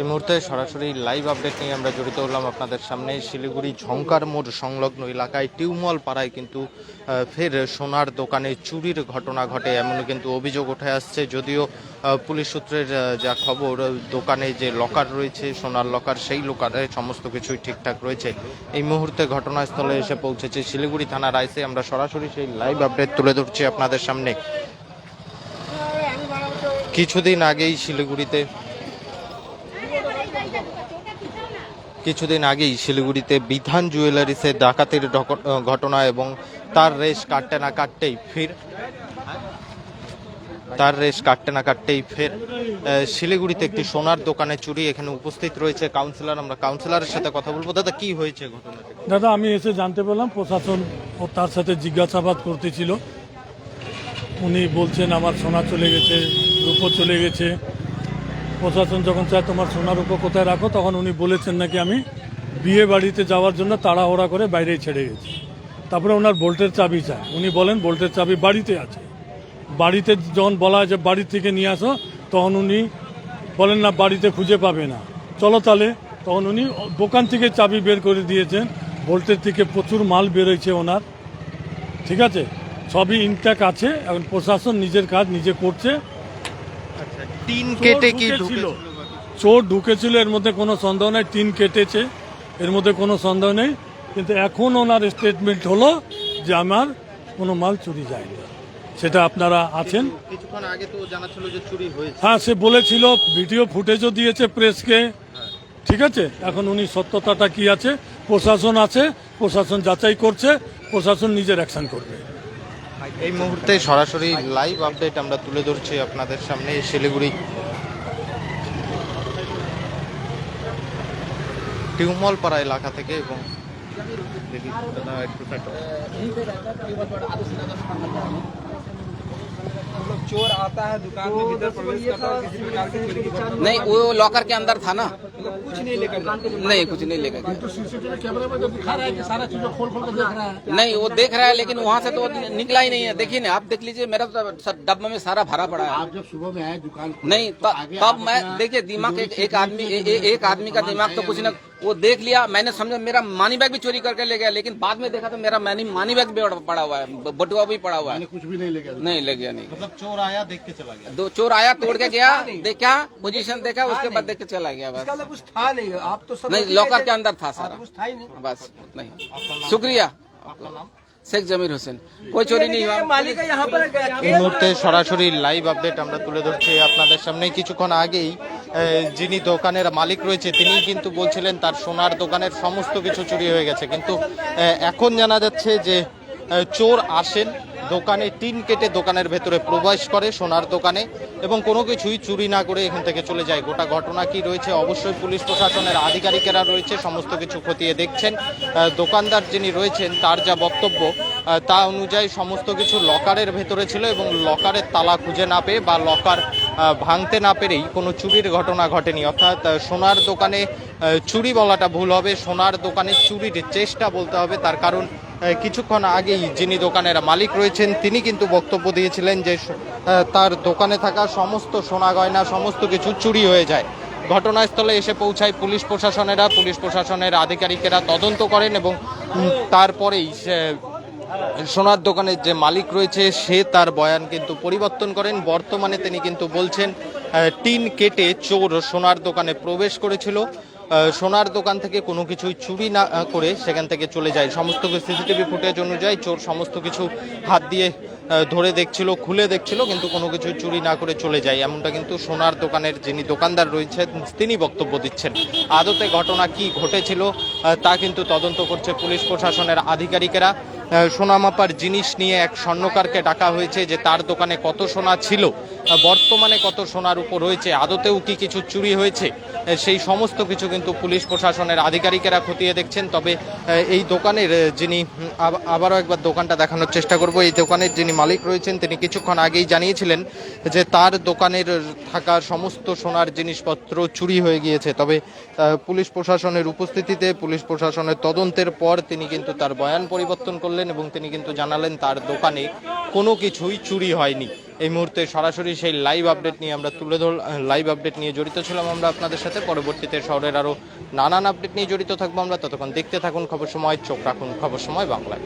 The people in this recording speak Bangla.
এই মুহূর্তে সরাসরি লাইভ আপডেট নিয়ে আমরা জড়িত হলাম আপনাদের সামনে শিলিগুড়ি ঝঙ্কার মোড় সংলগ্ন এলাকায় টিউমল পাড়ায় কিন্তু ফের সোনার দোকানে চুরির ঘটনা ঘটে এমন কিন্তু অভিযোগ উঠে আসছে। যদিও পুলিশ সূত্রের যা খবর, দোকানে যে লকার রয়েছে, সোনার লকার সেই লকারে সমস্ত কিছুই ঠিকঠাক রয়েছে। এই মুহূর্তে ঘটনাস্থলে এসে পৌঁছেছে শিলিগুড়ি থানার আইসে। আমরা সরাসরি সেই লাইভ আপডেট তুলে ধরছি আপনাদের সামনে। কিছুদিন আগেই শিলিগুড়িতে কিছুদিন আগেই শিলিগুড়িতে বিধান জুয়েলারিসে ডাকাতির ঘটনা এবং তার রেশ কাটতে না কাটতেই ফির তার রেশ কাটতে না কাটতেই ফের শিলিগুড়িতে একটি সোনার দোকানে চুরি এখানে উপস্থিত রয়েছে কাউন্সিলর। আমরা কাউন্সিলরের সাথে কথা বলব। দাদা, কি হয়েছে ঘটনাটা? দাদা, আমি এসে জানতে পারলাম প্রশাসন ও তার সাথে জিজ্ঞাসাবাদ করতেছিল। উনি বলছেন, আমার সোনা চলে গেছে, রূপো চলে গেছে। প্রশাসন যখন চায়, তোমার সোনা রূপো কোথায় রাখো? তখন উনি বলেছেন নাকি আমি বিয়ে বাড়িতে যাওয়ার জন্য তাড়াহুড়া করে বাইরেই ছেড়ে গেছি। তারপরে ওনার বোল্টের চাবি চায়। উনি বলেন, বোল্টের চাবি বাড়িতে আছে। বাড়িতে যখন বলা হয় যে বাড়ি থেকে নিয়ে আসো, তখন উনি বলেন, না, বাড়িতে খুঁজে পাবে না। চলো তাহলে। তখন উনি দোকান থেকে চাবি বের করে দিয়েছেন। ভোল্টের থেকে প্রচুর মাল বেরোয়ছে ওনার। ঠিক আছে? সবই ইনট্যাক আছে। এখন প্রশাসন নিজের কাজ নিজে করছে। টিন কেটে কি চোর ঢুকেছিল চোর ঢুকেছিল এর মধ্যে কোনো সন্দেহ নেই টিন কেটেছে এর মধ্যে কোনো সন্দেহ নেই। কিন্তু এখন ওনার স্টেটমেন্ট হলো যে আমার কোনো মাল চুরি যায়নি। সেটা আপনারা আছেন? কিছুক্ষণ আগে তো জানা যে চুরি হয়েছে। হ্যাঁ সে বলেছিল ভিডিও ফুটেজও দিয়েছে প্রেসকে ঠিক আছে? এখন উনি সত্যতাটা কি আছে? প্রশাসন আছে প্রশাসন যাচাই করছে প্রশাসন নিজের অ্যাকশন করবে। এই মুহূর্তে সরাসরি লাইভ আপডেট আমরা তুলে ধরছি আপনাদের সামনে শিলিগুড়ি টিউমল পাড়া এলাকা থেকে এবং দেখি দাদা একটু কাটো। मतलब चोर आता है दुकान में भीतर प्रवेश करता है किसी प्रकार की चोरी की घटना नहीं वो लॉकर के अंदर था ना मतलब कुछ नहीं लेकर नहीं कुछ नहीं लेकर तो सीसीटीवी कैमरे में तो दिखा रहा है कि सारा चीज़ खोल खोल कर देख रहा है। नहीं वो देख रहा है लेकिन वहाँ से तो निकला ही नहीं है। देखिए ना आप देख लीजिए मेरा तो सब डब्बा में सारा भरा पड़ा है। आप जब सुबह में आए दुकान नहीं तो तब मैं देखिये देखिए दिमाग एक, एक आदमी एक आदमी का दिमाग तो कुछ। ना वो देख लिया मैंने समझा मेरा मानी बैग भी चोरी करके ले गया लेकिन बाद में देखा तो मेरा मानी मानी बैग भी पड़ा हुआ है ब- बटुआ भी पड़ा हुआ है मैंने कुछ भी नहीं लेके नहीं ले गया नहीं मतलब चोर आया देख के चला गया दो चोर आया तोड़ के गया देखा पोजीशन देखा उसके बाद देख के चला गया बस इसका मतलब कुछ था नहीं आप तो सब नहीं लॉकर के अंदर था सारा कुछ था ही नहीं बस उतना ही शुक्रिया शेख जमीर हुसैन कोई चोरी नहीं हुआ मालिक है यहाँ पर এই মুহূর্তে সরাসরি লাইভ আপডেট আমরা তুলে ধরছি আপনাদের সামনে কিছুক্ষণ আগেই আহ, যিনি দোকানের মালিক রয়েছে তিনি কিন্তু বলছিলেন তার সোনার দোকানের সমস্ত কিছু চুরি হয়ে গেছে। কিন্তু এখন জানা যাচ্ছে যে চোর আসেন, দোকানে টিন কেটে দোকানের ভেতরে প্রবেশ করে সোনার দোকানে এবং কোনো কিছুই চুরি না করে এখান থেকে চলে যায়। গোটা ঘটনা কি রয়েছে? অবশ্যই পুলিশ প্রশাসনের আধিকারিকেরা রয়েছে, সমস্ত কিছু খতিয়ে দেখছেন। দোকানদার যিনি রয়েছেন, তার যা বক্তব্য তা অনুযায়ী সমস্ত কিছু লকারের ভেতরে ছিল এবং লকারের তালা খুঁজে না পেয়ে বা লকার ভাঙতে না পেরেই কোনো চুরির ঘটনা ঘটেনি। অর্থাৎ সোনার দোকানে চুরি বলাটা ভুল হবে, সোনার দোকানে চুরির চেষ্টা বলতে হবে। তার কারণ কিছুক্ষণ আগেই যিনি দোকানের মালিক রয়েছেন, তিনি কিন্তু বক্তব্য দিয়েছিলেন যে তার দোকানে থাকা সমস্ত সোনা গয়না, সমস্ত কিছু চুরি হয়ে যায়। ঘটনাস্থলে এসে পৌঁছায় পুলিশ প্রশাসনেরা। পুলিশ প্রশাসনের আধিকারিকেরা তদন্ত করেন এবং তারপরেই সোনার দোকানের যে মালিক রয়েছে, সে তার বয়ান কিন্তু পরিবর্তন করেন। বর্তমানে তিনি কিন্তু বলছেন টিন কেটে চোর সোনার দোকানে প্রবেশ করেছিল। সোনার দোকান থেকে কোনো কিছুই চুরি না করে সেখান থেকে চলে যায়। সমস্ত সিসিটিভি ফুটেজ অনুযায়ী চোর সমস্ত কিছু হাত দিয়ে ধরে দেখছিল, খুলে দেখছিল, কিন্তু কোনো কিছু চুরি না করে চলে যায়। এমনটা কিন্তু সোনার দোকানের যিনি দোকানদার রয়েছেন, তিনি বক্তব্য দিচ্ছেন। আদতে ঘটনা কি ঘটেছিল তা কিন্তু তদন্ত করছে পুলিশ প্রশাসনের আধিকারিকেরা। সোনামাপার জিনিস নিয়ে এক স্বর্ণকারকে ডাকা হয়েছে যে তার দোকানে কত সোনা ছিল বর্তমানে কত সোনার উপর রয়েছে, আদতেও কি কিছু চুরি হয়েছে? সেই সমস্ত কিছু কিন্তু পুলিশ প্রশাসনের আধিকারিকেরা খতিয়ে দেখছেন। তবে এই দোকানের যিনি আবারও একবার দোকানটা দেখানোর চেষ্টা করব। এই দোকানের যিনি মালিক রয়েছেন, তিনি কিছুক্ষণ আগেই জানিয়েছিলেন যে তার দোকানের থাকা সমস্ত সোনার জিনিসপত্র চুরি হয়ে গিয়েছে। তবে পুলিশ প্রশাসনের উপস্থিতিতে, পুলিশ প্রশাসনের তদন্তের পর তিনি কিন্তু তার বয়ান পরিবর্তন করলেন এবং তিনি কিন্তু জানালেন তার দোকানে কোনো কিছুই চুরি হয়নি। এই মুহূর্তে সরাসরি সেই লাইভ আপডেট নিয়ে আমরা তুলে ধর লাইভ আপডেট নিয়ে জড়িত ছিলাম আমরা আপনাদের সাথে। পরবর্তীতে শহরের আরও নানান আপডেট নিয়ে জড়িত থাকব আমরা। ততক্ষণ দেখতে থাকুন খবর সময় চোখ রাখুন খবর সময় বাংলায়।